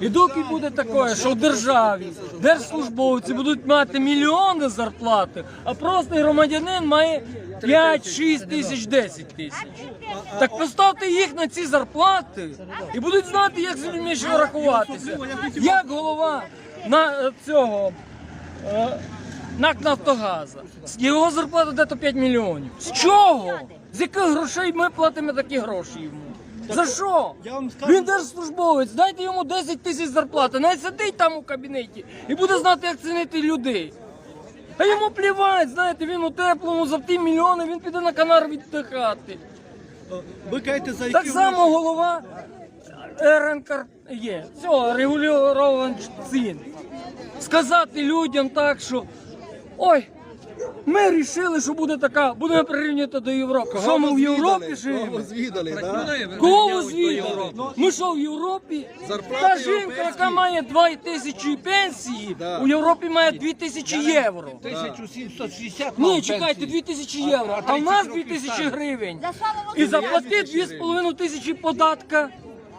І доки буде таке, що в державі держслужбовці будуть мати мільйони зарплати, а простий громадянин має 5-6 тисяч, 10 тисяч. Так поставте їх на ці зарплати і будуть знати, як з людьми ще рахуватися. Як голова на цього е, НАК Нафтогаза. Його зарплата дето 5 мільйонів. З чого? З яких грошей ми платимо такі гроші йому? За що? Я вам скажу- Він держслужбовець, дайте йому 10 тисяч зарплати, най сидить там у кабінеті і буде знати, як цінити людей. А йому плівать, знаєте, він у теплому за ті мільйони, він піде на канар віддихати. Ви кажете, за які Так само голова РНК є. Цього регульованих цін. Сказати людям так, що ой, ми вирішили, що буде така, будемо прирівняти до Європи. Що ми в Європі живемо? Звідали, так? Кого ви звідали? Ми що в Європі? Зарплати Та жінка, європейські. яка має 2 тисячі пенсії, Да. у Європі має 2 тисячі євро. 1760 Ні, чекайте, 2 тисячі євро, а в нас 2 тисячі гривень. І заплати 2,5 тисячі податка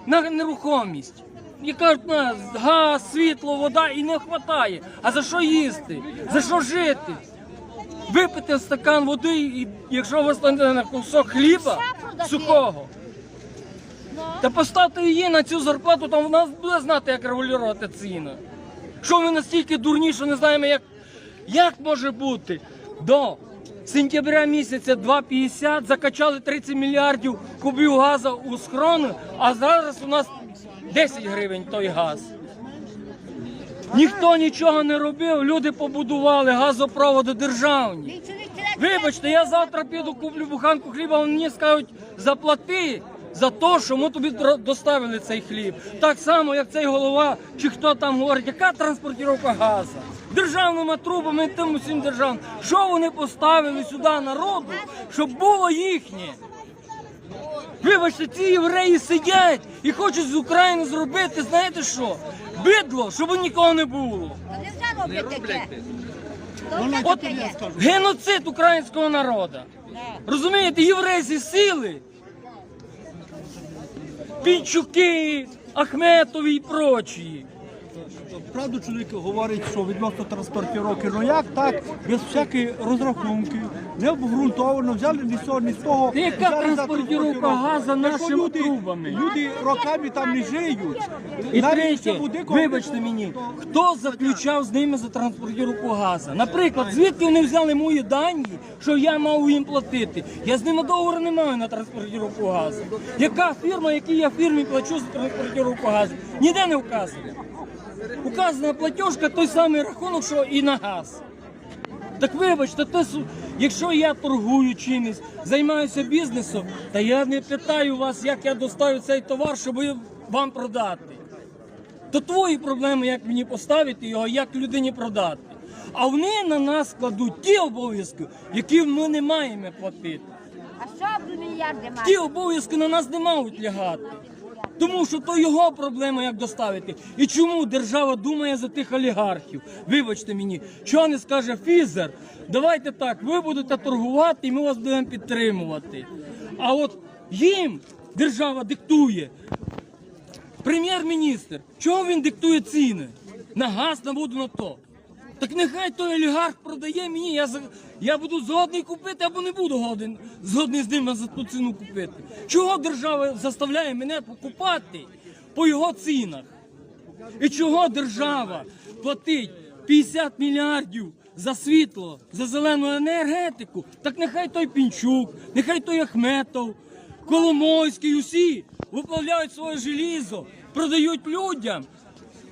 на нерухомість. І кажуть, на газ, світло, вода і не вистачає. А за що їсти? За що жити? Випити стакан води, і якщо ви станете на кусок хліба сухого, та поставте її на цю зарплату, там в нас буде знати, як регулювати ціни. Що ми настільки дурні, що не знаємо, як, як може бути до сентября місяця 2,50 закачали 30 мільярдів кубів газу у схрони, а зараз у нас 10 гривень той газ. Ніхто нічого не робив, люди побудували газопроводи державні. Вибачте, я завтра піду куплю буханку хліба, мені скажуть заплати за те, що ми тобі доставили цей хліб. Так само, як цей голова, чи хто там говорить, яка транспортировка газу. Державними трубами, тим усім державним. Що вони поставили сюди народу, щоб було їхнє? Вибачте, ці євреї сидять і хочуть з України зробити, знаєте що? Бидло, щоб нікого не було. Не роблять таке. От геноцид українського народу. Розумієте, єврейські сили, Пінчуки, Ахметові і прочі. Правду чоловік говорить, що відносно транспортировки, ну як так, без всякої розрахунки, не обґрунтовано, взяли ні з цього, ні з того. Та яка взяли за транспортировка транспортировку. газу Та що нашими люди, трубами? Люди роками там не жиють. І Навіть третє, цьому вибачте мені, хто заключав з ними за транспортировку газу? Наприклад, звідки вони взяли мої дані, що я мав їм платити? Я з ними договору не маю на транспортировку газу. Яка фірма, якій я фірмі плачу за транспортировку газу? Ніде не вказано. Указана платіжка той самий рахунок, що і на газ. Так вибачте, то, су- якщо я торгую чимось, займаюся бізнесом, та я не питаю вас, як я доставлю цей товар, щоб вам продати. То твої проблеми, як мені поставити його, як людині продати. А вони на нас кладуть ті обов'язки, які ми не маємо платити. А що мільярди мати? Ті обов'язки на нас не мають лягати. Тому що то його проблема, як доставити. І чому держава думає за тих олігархів? Вибачте мені, чого не скаже Фізер? Давайте так, ви будете торгувати і ми вас будемо підтримувати. А от їм держава диктує. Прем'єр-міністр, чого він диктує ціни? На газ, на воду, на то. Так нехай той олігарх продає мені, я, за- я буду згодний купити або не буду годен, згодний з ним за ту ціну купити. Чого держава заставляє мене покупати по його цінах? І чого держава платить 50 мільярдів за світло, за зелену енергетику? Так нехай той Пінчук, нехай той Ахметов, Коломойський, усі виплавляють своє желізо, продають людям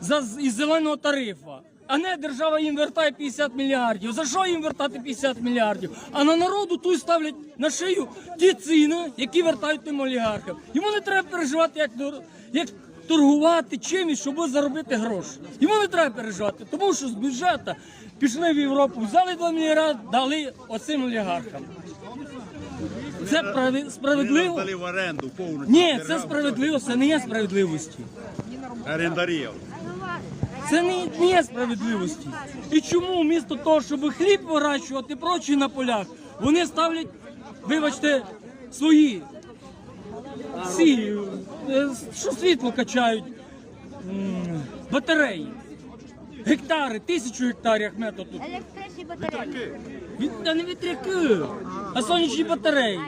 за із зеленого тарифа. А не держава їм вертає 50 мільярдів. За що їм вертати 50 мільярдів? А на народу тут ставлять на шию ті ціни, які вертають тим олігархам. Йому не треба переживати, як, як торгувати чимось, щоб заробити гроші. Йому не треба переживати, тому що з бюджету пішли в Європу, взяли 2 мільярди, дали оцим олігархам. Це прави- справедливо? В оренду повністю. Ні, це справедливо, це не є справедливості. Орендарів. Це не, є справедливості. І чому вмісто того, щоб хліб вирощувати прочі на полях, вони ставлять, вибачте, свої ці, е, що світло качають батареї. Гектари, тисячу гектарів Ахметов тут. Електричні батареї. Від, та не вітряки, а сонячні батареї.